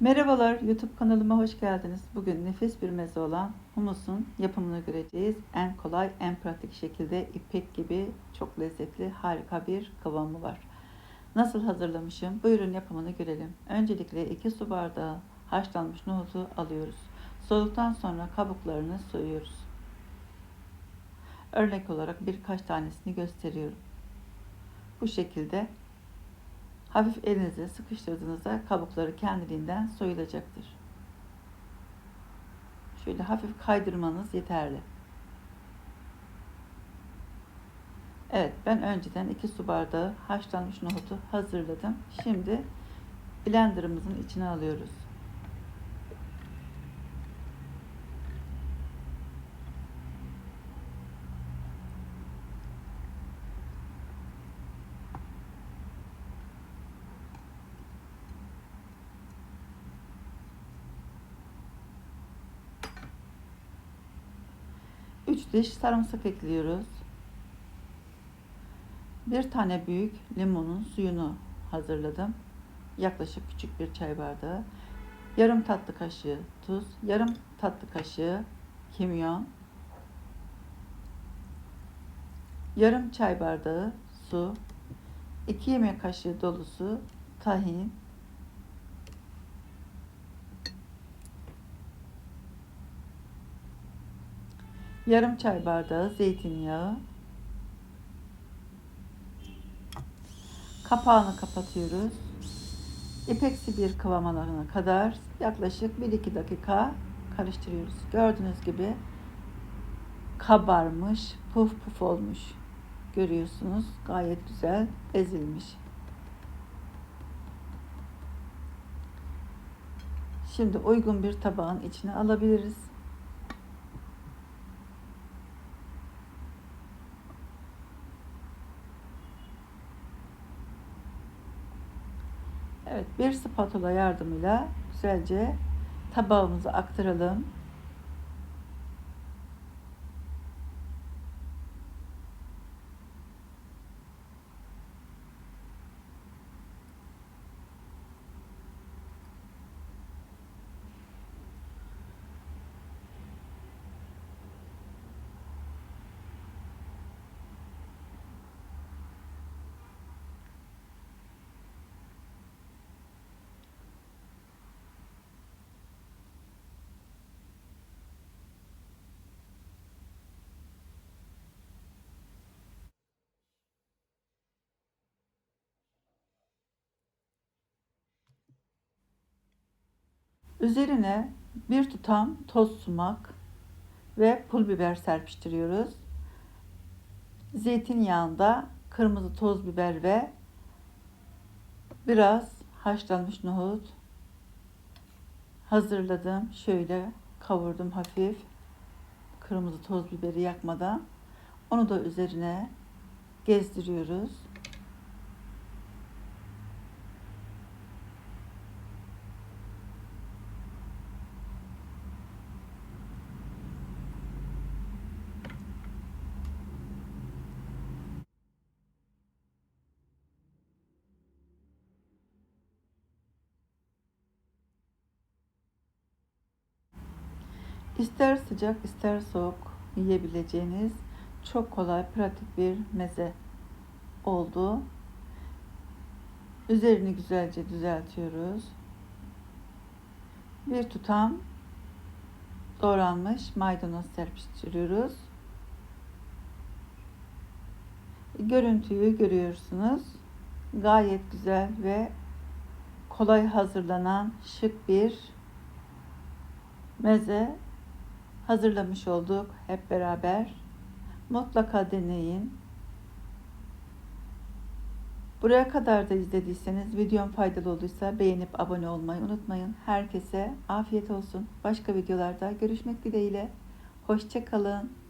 Merhabalar YouTube kanalıma hoş geldiniz. Bugün nefis bir meze olan humusun yapımını göreceğiz. En kolay, en pratik şekilde ipek gibi çok lezzetli, harika bir kıvamı var. Nasıl hazırlamışım? Buyurun yapımını görelim. Öncelikle 2 su bardağı haşlanmış nohutu alıyoruz. Soğuduktan sonra kabuklarını soyuyoruz. Örnek olarak birkaç tanesini gösteriyorum. Bu şekilde Hafif elinize sıkıştırdığınızda kabukları kendiliğinden soyulacaktır. Şöyle hafif kaydırmanız yeterli. Evet ben önceden 2 su bardağı haşlanmış nohutu hazırladım. Şimdi blenderımızın içine alıyoruz. 3 diş sarımsak ekliyoruz. Bir tane büyük limonun suyunu hazırladım. Yaklaşık küçük bir çay bardağı. Yarım tatlı kaşığı tuz, yarım tatlı kaşığı kimyon, yarım çay bardağı su, 2 yemek kaşığı dolusu tahin, yarım çay bardağı zeytinyağı, kapağını kapatıyoruz. İpeksi bir kıvam alana kadar yaklaşık 1-2 dakika karıştırıyoruz. Gördüğünüz gibi kabarmış, puf puf olmuş. Görüyorsunuz gayet güzel ezilmiş. Şimdi uygun bir tabağın içine alabiliriz. Evet bir spatula yardımıyla güzelce tabağımıza aktaralım. Üzerine bir tutam toz sumak ve pul biber serpiştiriyoruz. Zeytinyağında kırmızı toz biber ve biraz haşlanmış nohut hazırladım. Şöyle kavurdum hafif. Kırmızı toz biberi yakmadan. Onu da üzerine gezdiriyoruz. İster sıcak ister soğuk yiyebileceğiniz çok kolay pratik bir meze oldu. Üzerini güzelce düzeltiyoruz. Bir tutam doğranmış maydanoz serpiştiriyoruz. Görüntüyü görüyorsunuz. Gayet güzel ve kolay hazırlanan şık bir meze hazırlamış olduk hep beraber. Mutlaka deneyin. Buraya kadar da izlediyseniz videom faydalı olduysa beğenip abone olmayı unutmayın. Herkese afiyet olsun. Başka videolarda görüşmek dileğiyle. Hoşçakalın.